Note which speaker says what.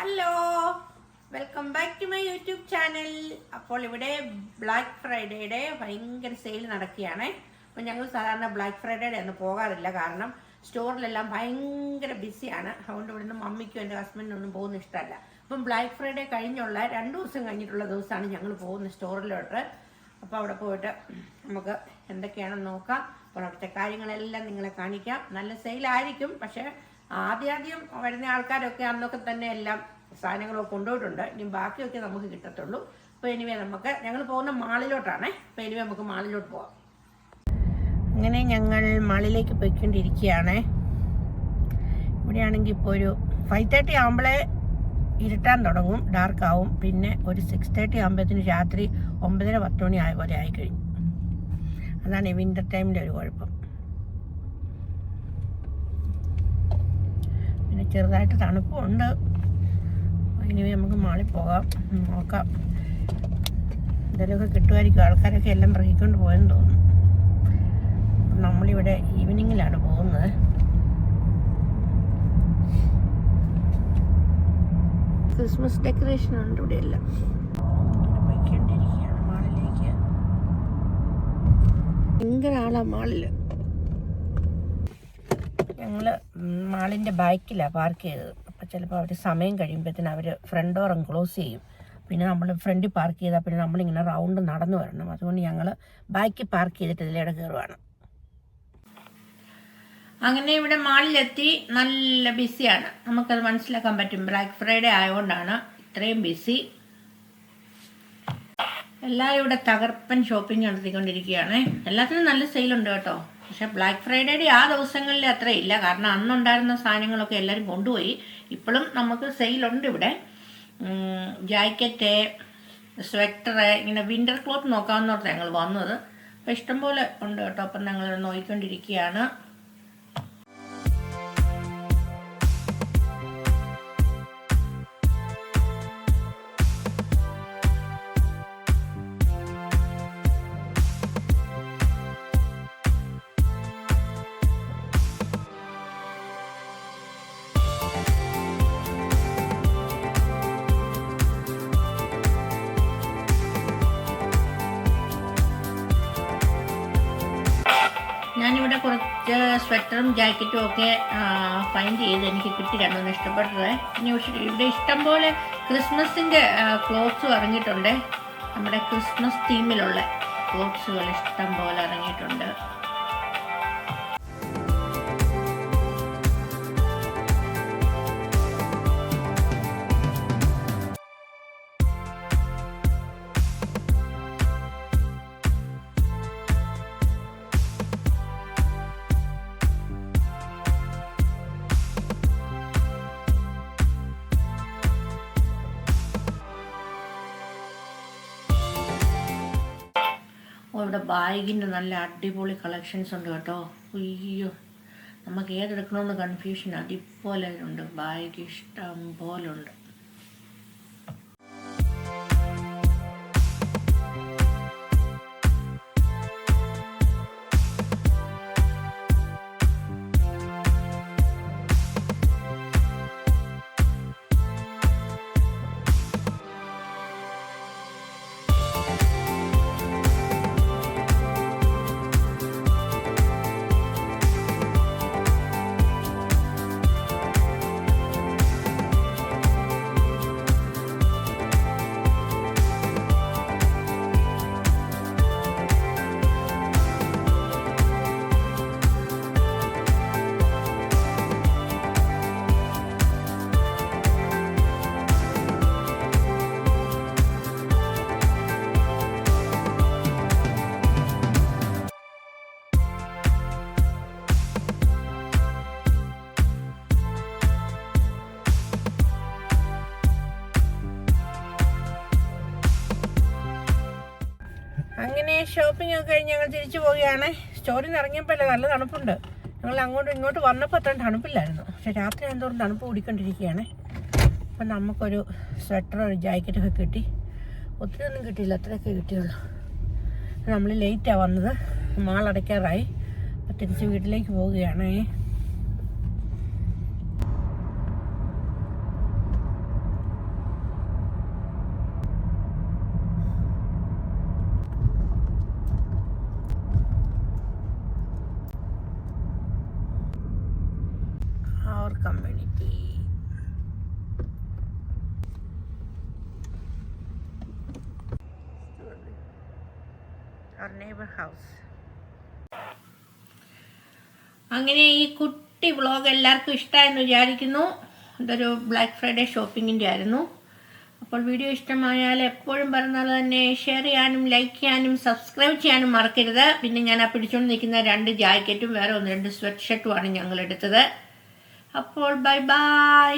Speaker 1: Hello welcome back to my YouTube channel അപ്പോൾ ഇവിടെ black ഫ്രൈഡേയുടെ ഭയങ്കര സെയിൽ നടക്കുകയാണ്. അപ്പോൾ ഞങ്ങൾ സാധാരണ ബ്ലാക്ക് ഫ്രൈഡേയുടെ ഒന്നും പോകാറില്ല. കാരണം സ്റ്റോറിലെല്ലാം ഭയങ്കര ബിസിയാണ് അതുകൊണ്ട് ഇവിടുന്ന് മമ്മിക്കും എന്റെ ഹസ്ബൻഡിനും ഒന്നും പോകുന്ന ഇഷ്ടമല്ല. അപ്പം ബ്ലാക്ക് ഫ്രൈഡേ കഴിഞ്ഞുള്ള രണ്ട് ദിവസം കഴിഞ്ഞിട്ടുള്ള ദിവസമാണ് ഞങ്ങൾ പോകുന്ന സ്റ്റോറിലോട്ട് അപ്പോൾ അവിടെ പോയിട്ട് നമുക്ക് എന്തൊക്കെയാണെന്ന് നോക്കാം. അപ്പോൾ അവിടുത്തെ കാര്യങ്ങളെല്ലാം നിങ്ങളെ കാണിക്കാം. നല്ല സെയിലായിരിക്കും പക്ഷേ ആദ്യാദ്യം വരുന്ന ആൾക്കാരൊക്കെ അന്നൊക്കെ തന്നെ എല്ലാം സാധനങ്ങളൊക്കെ കൊണ്ടുപോയിട്ടുണ്ട്. ഇനി ബാക്കിയൊക്കെ നമുക്ക് കിട്ടത്തുള്ളൂ. അപ്പോൾ എനിവേ നമുക്ക് ഞങ്ങൾ പോകുന്ന മാളിലോട്ടാണേ. അപ്പോൾ എനിവേ നമുക്ക് മാളിലോട്ട് പോവാം. അങ്ങനെ ഞങ്ങൾ മാളിലേക്ക് പോയിക്കൊണ്ടിരിക്കുകയാണ്. ഇവിടെയാണെങ്കിൽ ഇപ്പോൾ ഒരു ഫൈവ് തേർട്ടി ആകുമ്പോഴേ ഇരുട്ടാൻ തുടങ്ങും ഡാർക്ക് ആവും. പിന്നെ ഒരു സിക്സ് തേർട്ടി ആകുമ്പോഴത്തേന് രാത്രി ഒമ്പതര പത്ത് മണി ആയ പോലെ ആയിക്കഴിഞ്ഞു. അതാണ് വിന്റർ ടൈമിന്റെ ഒരു കുഴപ്പം. പിന്നെ ചെറുതായിട്ട് തണുപ്പുണ്ട്. ഇനി നമുക്ക് മാളിൽ പോകാം. നോക്കാം. എന്തെങ്കിലുമൊക്കെ കിട്ടുമായിരിക്കും. ആൾക്കാരൊക്കെ എല്ലാം പറക്കിക്കൊണ്ട് പോയെന്ന് തോന്നുന്നു. നമ്മളിവിടെ ഈവനിങ്ങിലാണ് പോകുന്നത്. ക്രിസ്മസ് ഡെക്കറേഷൻ ഉണ്ട് ഇവിടെ എല്ലാം. ഭയങ്കര ആളാ മാളിൽ. ഞങ്ങൾ മാളിന്റെ ബാക്കിലാണ് പാർക്ക് ചെയ്തത്. അപ്പോൾ ചിലപ്പോൾ അവർ സമയം കഴിയുമ്പോഴത്തേന് അവർ ഫ്രണ്ട് ഡോറും ക്ലോസ് ചെയ്യും. പിന്നെ നമ്മൾ ഫ്രണ്ടിൽ പാർക്ക് ചെയ്താൽ പിന്നെ നമ്മളിങ്ങനെ റൗണ്ട് നടന്നു വരണം. അതുകൊണ്ട് ഞങ്ങൾ ബാക്കിൽ പാർക്ക് ചെയ്തിട്ട് ഇതിലൂടെ കയറുവാണ്. അങ്ങനെ ഇവിടെ മാളിലെത്തി. നല്ല ബിസിയാണ് നമുക്കത് മനസ്സിലാക്കാൻ പറ്റും. ബ്ലാക്ക് ഫ്രൈഡേ ആയതുകൊണ്ടാണ് ഇത്രയും ബിസി എല്ലാവരും ഇവിടെ തകർപ്പൻ ഷോപ്പിംഗ് നടത്തിക്കൊണ്ടിരിക്കുകയാണ്. എല്ലാത്തിനും നല്ല സെയിലുണ്ട് കേട്ടോ. പക്ഷെ ബ്ലാക്ക് ഫ്രൈഡേയുടെ ആ ദിവസങ്ങളിൽ അത്ര ഇല്ല. കാരണം അന്നുണ്ടായിരുന്ന സാധനങ്ങളൊക്കെ എല്ലാവരും കൊണ്ടുപോയി. ഇപ്പോഴും നമുക്ക് സെയിലുണ്ട് ഇവിടെ. ജാക്കറ്റ് സ്വെറ്റർ ഇങ്ങനെ വിന്റർ ക്ലോത്ത് നോക്കാമെന്നോർത്ത് ഞങ്ങൾ വന്നത്. അപ്പം ഇഷ്ടംപോലെ ഉണ്ട് കേട്ടോ. അപ്പം ഞങ്ങൾ നോക്കിക്കൊണ്ടിരിക്കുകയാണ് സ്വെറ്ററും ജാക്കറ്റും ഒക്കെ ഫൈൻഡ് ചെയ്ത് എനിക്ക് കിട്ടി. രണ്ടൊന്നും ഇഷ്ടപ്പെട്ടത്. പക്ഷേ ഇവിടെ ഇഷ്ടം പോലെ ക്രിസ്മസിന്റെ ക്ലോത്ത്സും ഇറങ്ങിയിട്ടുണ്ട്. നമ്മുടെ ക്രിസ്മസ് തീമിലുള്ള ക്ലോത്ത്സുകൾ ഇഷ്ടം പോലെ ഇറങ്ങിയിട്ടുണ്ട് ഇവിടെ ബാഗിന്റെ നല്ല അടിപൊളി കളക്ഷൻസ് ഉണ്ട് കേട്ടോ. അയ്യോ നമുക്ക് ഏതെടുക്കണമെന്ന് കൺഫ്യൂഷൻ അതിപോലെ ഉണ്ട്. ബാഗ് ഇഷ്ടം പോലെ ഷോപ്പിംഗ് ഒക്കെ കഴിഞ്ഞ് ഞങ്ങൾ തിരിച്ചു പോവുകയാണ്. സ്റ്റോറിൽ നിന്ന് ഇറങ്ങിയപ്പോൾ നല്ല തണുപ്പുണ്ട്. ഞങ്ങൾ അങ്ങോട്ടും ഇങ്ങോട്ട് വന്നപ്പോൾ അത്രയും തണുപ്പില്ലായിരുന്നു. പക്ഷെ രാത്രി എന്തോരം തണുപ്പ് കൂടിക്കൊണ്ടിരിക്കുകയാണ്. അപ്പം നമുക്കൊരു സ്വെറ്റർ ഒരു ജാക്കറ്റൊക്കെ കിട്ടി. ഒത്തിരി ഒന്നും കിട്ടിയില്ല അത്രയൊക്കെ കിട്ടിയുള്ളൂ. നമ്മൾ ലേറ്റാണ് വന്നത്. മാളടയ്ക്കാറായി. തിരിച്ച് വീട്ടിലേക്ക് പോവുകയാണേ. Neighbor house. അങ്ങനെ ഈ കുട്ടി വ്ളോഗ് എല്ലാവർക്കും ഇഷ്ടമായെന്ന് വിചാരിക്കുന്നു. ഇതൊരു ബ്ലാക്ക് ഫ്രൈഡേ ഷോപ്പിങ്ങിന്റെ ആയിരുന്നു. അപ്പോൾ വീഡിയോ ഇഷ്ടമായാൽ എപ്പോഴും പറഞ്ഞത് തന്നെ ഷെയർ ചെയ്യാനും ലൈക്ക് ചെയ്യാനും സബ്സ്ക്രൈബ് ചെയ്യാനും മറക്കരുത്. പിന്നെ ഞാൻ ആ പിടിച്ചുകൊണ്ട് നിൽക്കുന്ന രണ്ട് ജാക്കറ്റും വേറെ ഒന്ന് രണ്ട് സ്വെറ്റ് ഷർട്ടുമാണ് ഞങ്ങൾ എടുത്തത്. അപ്പോൾ ബൈ ബൈ